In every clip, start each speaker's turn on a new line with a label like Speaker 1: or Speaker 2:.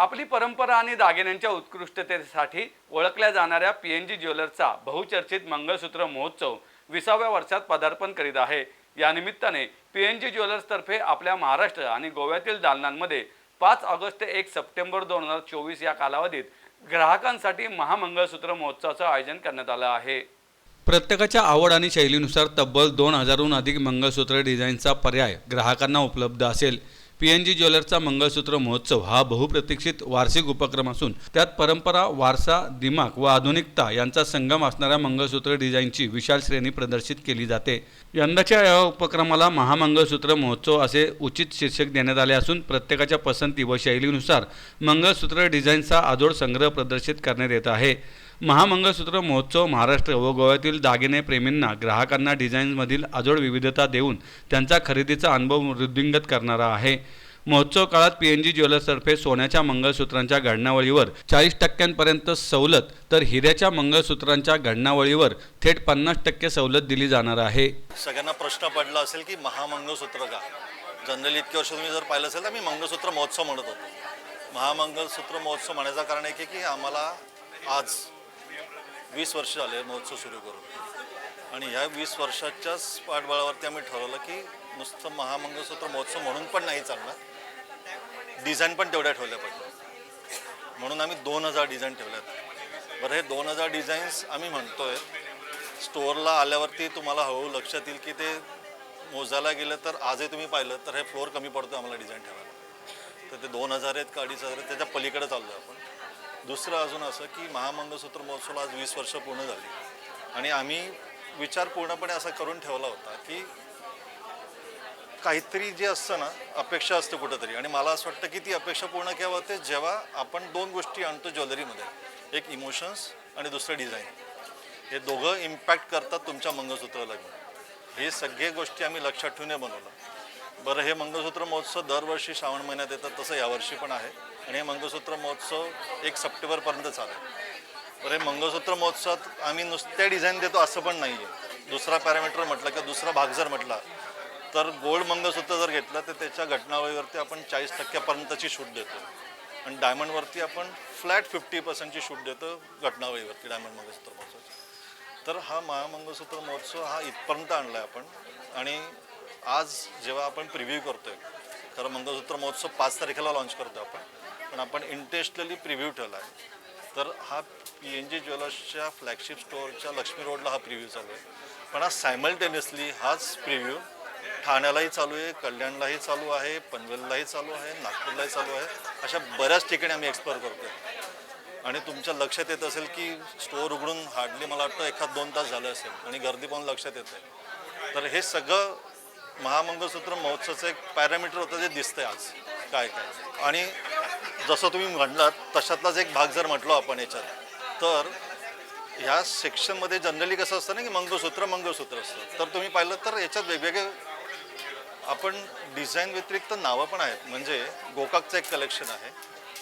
Speaker 1: आपली परंपरा आणि दागिन्यांच्या उत्कृष्टतेसाठी ओळखल्या जाणाऱ्या पी एन जी ज्वेलर्सचा बहुचर्चित मंगळसूत्र महोत्सव विसाव्या वर्षात पदार्पण करीत आहे. या निमित्ताने पी एन जी ज्वेलर्सतर्फे आपल्या महाराष्ट्र आणि गोव्यातील दालनांमध्ये पाच ऑगस्ट ते एक सप्टेंबर दोन हजार चोवीस या कालावधीत ग्राहकांसाठी महामंगळसूत्र महोत्सवाचं आयोजन करण्यात आलं आहे. प्रत्येकाच्या आवड आणि शैलीनुसार तब्बल दोन हजारहून अधिक मंगळसूत्र डिझाईनचा पर्याय ग्राहकांना उपलब्ध असेल. पी एन जी ज्वेलर्सचा मंगळसूत्र महोत्सव हा बहुप्रतीक्षित वार्षिक उपक्रम असून त्यात परंपरा वारसा दिमाग व आधुनिकता यांचा संगम असणाऱ्या मंगळसूत्र डिझाईनची विशाल श्रेणी प्रदर्शित केली जाते. यंदाच्या या उपक्रमाला महामंगळसूत्र महोत्सव असे उचित शीर्षक देण्यात आले असून प्रत्येकाच्या पसंती व शैलीनुसार मंगळसूत्र डिझाईनचा आजोड संग्रह प्रदर्शित करण्यात येत आहे. महामंगळसूत्र महोत्सव महाराष्ट्र व गोव्यातील दागिने प्रेमींना ग्राहकांना डिझाईन्समधील अजोड विविधता देऊन त्यांचा खरेदीचा अनुभव वृद्धिंगत करणारा आहे. महोत्सव काळात पी एन जी ज्वेलर्सतर्फे सोन्याच्या मंगळसूत्रांच्या घडणावळीवर चाळीस टक्क्यांपर्यंत सवलत तर हिऱ्याच्या मंगळसूत्रांच्या घडणावळीवर थेट पन्नास टक्के सवलत दिली जाणार आहे.
Speaker 2: सगळ्यांना प्रश्न पडला असेल की महामंगळसूत्र का? जनरली इतके वर्ष तुम्ही जर पाहिलं असेल तर मी मंगळसूत्र महोत्सव म्हणत होतो. महामंगळसूत्र महोत्सव म्हणायचं कारण एक आहे की आम्हाला आज वीस वर्ष झाले महोत्सव सुरू करून. आणि ह्या वीस वर्षाच्याच पाठबळावरती आम्ही ठरवलं की नुसतं महामंगळसूत्र महोत्सव म्हणून पण नाही चालणार. डिझाईन पण तेवढ्या ठेवल्या पाहिजे. म्हणून आम्ही दोन हजार डिझाईन ठेवल्यात. बरं हे दोन हजार डिझाईन्स आम्ही म्हणतोय स्टोअरला आल्यावरती तुम्हाला हळूहळू लक्षात येईल की ते मोजायला गेलं तर आजही तुम्ही पाहिलं तर हे फ्लोअर कमी पडतो आम्हाला डिझाईन ठेवायला. तर ते दोन हजार आहेत का अडीच हजार आहेत त्याच्या पलीकडे चाललो आपण. दुसरं अजून असं की महामंगळसूत्र महोत्सवाला आज वीस वर्ष पूर्ण झाली. आणि आम्ही विचार पूर्णपणे असा करून ठेवला होता की काहीतरी जे असतं ना अपेक्षा असते कुठंतरी. आणि मला असं वाटतं की ती अपेक्षा पूर्ण केव्हा होते जेव्हा आपण दोन गोष्टी आणतो ज्वेलरीमध्ये एक इमोशन्स आणि दुसरं डिझाईन हे दोघं इम्पॅक्ट करतात तुमच्या मंगळसूत्राला घेऊन. हे सगळे गोष्टी आम्ही लक्षात ठेवून बनवलं. बरं हे मंगळसूत्र महोत्सव दरवर्षी श्रावण महिन्यात येतात तसं यावर्षी पण आहे. आणि हे मंगळसूत्र महोत्सव एक सप्टेंबरपर्यंत चालेल. बरं हे मंगळसूत्र महोत्सवात आम्ही नुसत्या डिझाईन देतो असं पण नाही आहे दुसरा पॅरामीटर म्हटलं किंवा दुसरा भाग जर म्हटला तर गोल्ड मंगळसूत्र जर घेतलं तर त्याच्या घटनावळीवरती आपण चाळीस टक्क्यापर्यंतची सूट देतो. आणि डायमंडवरती आपण फ्लॅट फिफ्टी पर्सेंटची सूट देतो घटनावळीवरती डायमंड मंगळसूत्र महोत्सवाची. तर हा महामंगळसूत्र महोत्सव हा इथपर्यंत आणला आहे आपण. आणि आज जेव्हा आपण प्रिव्ह्यू करतोय खरं मंगळसूत्र महोत्सव पाच तारखेला लॉन्च करतो आपण पण आपण इंटरेस्टली प्रिव्ह्यू ठेवला आहे तर हा पी एन जी ज्वेलर्सच्या फ्लॅगशिप स्टोअरच्या लक्ष्मी रोडला हा प्रिव्ह्यू चालू आहे. पण आज सायमल्टेनियसली हाच प्रिव्ह्यू ठाण्यालाही चालू आहे कल्याणलाही चालू आहे पनवेललाही चालू आहे नागपूरलाही चालू आहे. अशा बऱ्याच ठिकाणी आम्ही एक्सपअर करतो आहे आणि तुमच्या लक्षात येत असेल की स्टोअर उघडून हार्डली मला वाटतं एखाद दोन तास झालं असेल आणि गर्दी पाहून लक्षात येत आहे. तर हे सगळं महामंगळसूत्र महोत्सवाचं एक पॅरामीटर होतं जे दिसतंय आज. काय काय? आणि जसं तुम्ही म्हणलात तशातलाच एक भाग जर म्हटलो आपण याच्यात तर ह्या सेक्शनमध्ये जनरली कसं असतं ना की मंगळसूत्र मंगळसूत्र असतं. तर तुम्ही पाहिलं तर याच्यात वेगवेगळे आपण डिझाईन व्यतिरिक्त नावं पण आहेत. म्हणजे गोकाकचं एक कलेक्शन आहे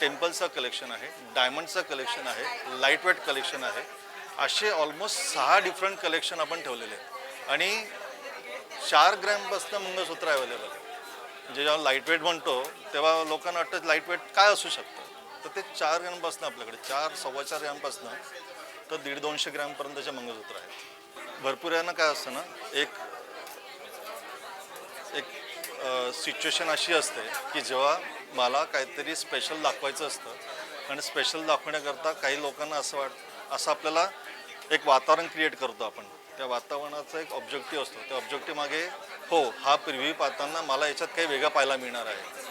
Speaker 2: टेम्पलचं कलेक्शन आहे डायमंडचं कलेक्शन आहे लाइट वेट कलेक्शन आहे. असे ऑलमोस्ट सहा डिफरंट कलेक्शन आपण ठेवलेले आहेत. आणि चार ग्रॅमपासून मंगळसूत्र अवेलेबल आहे. म्हणजे जेव्हा लाइट वेट म्हणतो तेव्हा लोकांना वाटतं लाइट वेट काय असू शकतं? तर ते चार ग्रॅमपासून आपल्याकडे चार सव्वा चार ग्रॅमपासनं तर दीड दोनशे ग्रॅमपर्यंतचे मंगळसूत्र आहेत भरपूर यांना काय असतं ना एक एक सिच्युएशन अशी असते की जेव्हा मला काहीतरी स्पेशल दाखवायचं असतं आणि स्पेशल दाखवण्याकरता काही लोकांना असं वाट असं आपल्याला एक वातावरण क्रिएट करतो आपण. त्या वातावरणाचा एक ऑब्जेक्टिव्ह असतो. त्या ऑब्जेक्टिव्ह मागे हो हा प्रिव्ह्यू पाहताना मला याच्यात काही वेगळं पाहायला मिळणार आहे.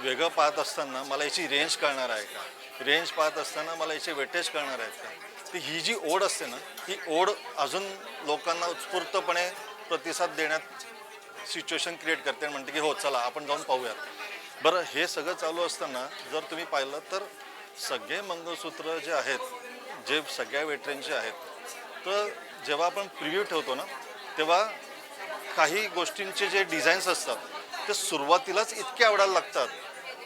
Speaker 2: वेगळं पाहत असताना मला याची रेंज कळणार आहे का? रेंज पाहत असताना मला याचे वेटेज कळणार आहेत का? ती ही जी ओढ असते ना ही ओढ अजून लोकांना उत्स्फूर्तपणे प्रतिसाद देण्यात सिच्युएशन क्रिएट करते आणि म्हणते की हो चला आपण जाऊन पाहूयात. बरं हे सगळं चालू असताना जर तुम्ही पाहिलं तर सगळे मंगळसूत्र जे आहेत जे सगळ्या वेटरेंचे आहेत तर जेव्हा आपण प्रिव्ह्यू ठेवतो ना तेव्हा काही गोष्टींचे जे डिझाईन्स असतात ते सुरुवातीलाच इतके आवडायला लागतात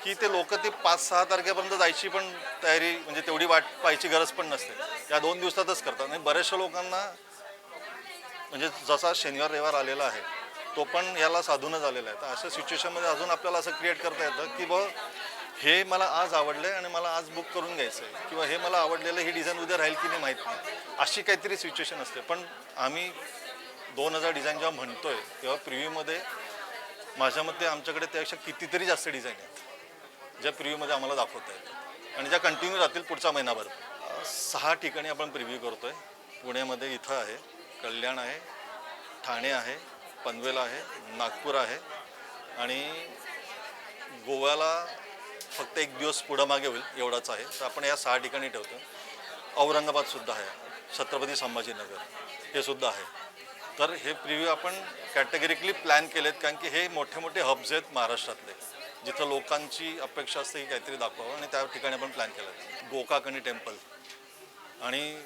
Speaker 2: की ते लोक ते पाच सहा तारखेपर्यंत जायची पण तयारी म्हणजे तेवढी वाट पाहायची गरज पण नसते. या दोन दिवसातच करतात. आणि बऱ्याचशा लोकांना म्हणजे जसा शनिवार रविवार आलेला आहे तो पण याला साधूनच आलेला आहे. तर अशा सिच्युएशनमध्ये अजून आपल्याला असं क्रिएट करता येतं की ब हे मला आज आवडलं आहे आणि मला आज बुक करून घ्यायचं आहे किंवा हे मला आवडलेलं ही डिझाईन उद्या राहील की नाही माहीत नाही. अशी काहीतरी सिच्युएशन असते. पण आम्ही दोन हजार डिझाईन जेव्हा म्हणतोय तेव्हा प्रिव्ह्यूमध्ये माझ्या मते आमच्याकडे त्यापेक्षा कितीतरी जास्त डिझाईन आहेत ज्या प्रिव्ह्यूमध्ये आम्हाला दाखवता येतात. आणि ज्या कंटिन्यू राहतील पुढचा महिनाभर. सहा ठिकाणी आपण प्रिव्ह्यू करतोय. पुण्यामध्ये इथं आहे कल्याण आहे ठाणे आहे पनवेल आहे नागपूर आहे आणि गोव्याला फक्त एक दिवस पुढं मागे होईल एवढाच आहे. तर आपण या सहा ठिकाणी ठेवतो. औरंगाबादसुद्धा आहे. छत्रपती संभाजीनगर हे सुद्धा आहे. तर हे प्रिव्ह्यू आपण कॅटेगरिकली प्लॅन केलेत कारण की हे मोठे मोठे हब्स आहेत महाराष्ट्रातले. जिथं लोकांची अपेक्षा असते की काहीतरी दाखवावं आणि त्या ठिकाणी आपण प्लॅन केलं आहे गोकाकणी टेम्पल आणि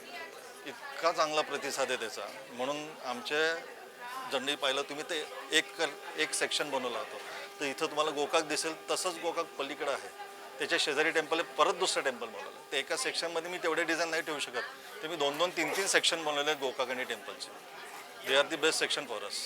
Speaker 2: इतका चांगला प्रतिसाद आहे त्याचा. म्हणून आमच्या जर्नी पाहिलं तुम्ही ते एक कर- एक सेक्शन बनवला होतो. तर इथं तुम्हाला गोकाक दिसेल तसंच गोकाक पलीकडं आहे. त्याच्या शेजारी टेम्पल आहे परत दुसरं टेम्पल बनवलं ते एका सेक्शनमध्ये मी तेवढे डिझाईन नाही ठेवू शकत. ते मी दोन दोन तीन तीन सेक्शन बनवले आहेत गोकाक आणि टेम्पलचे they are the best section for us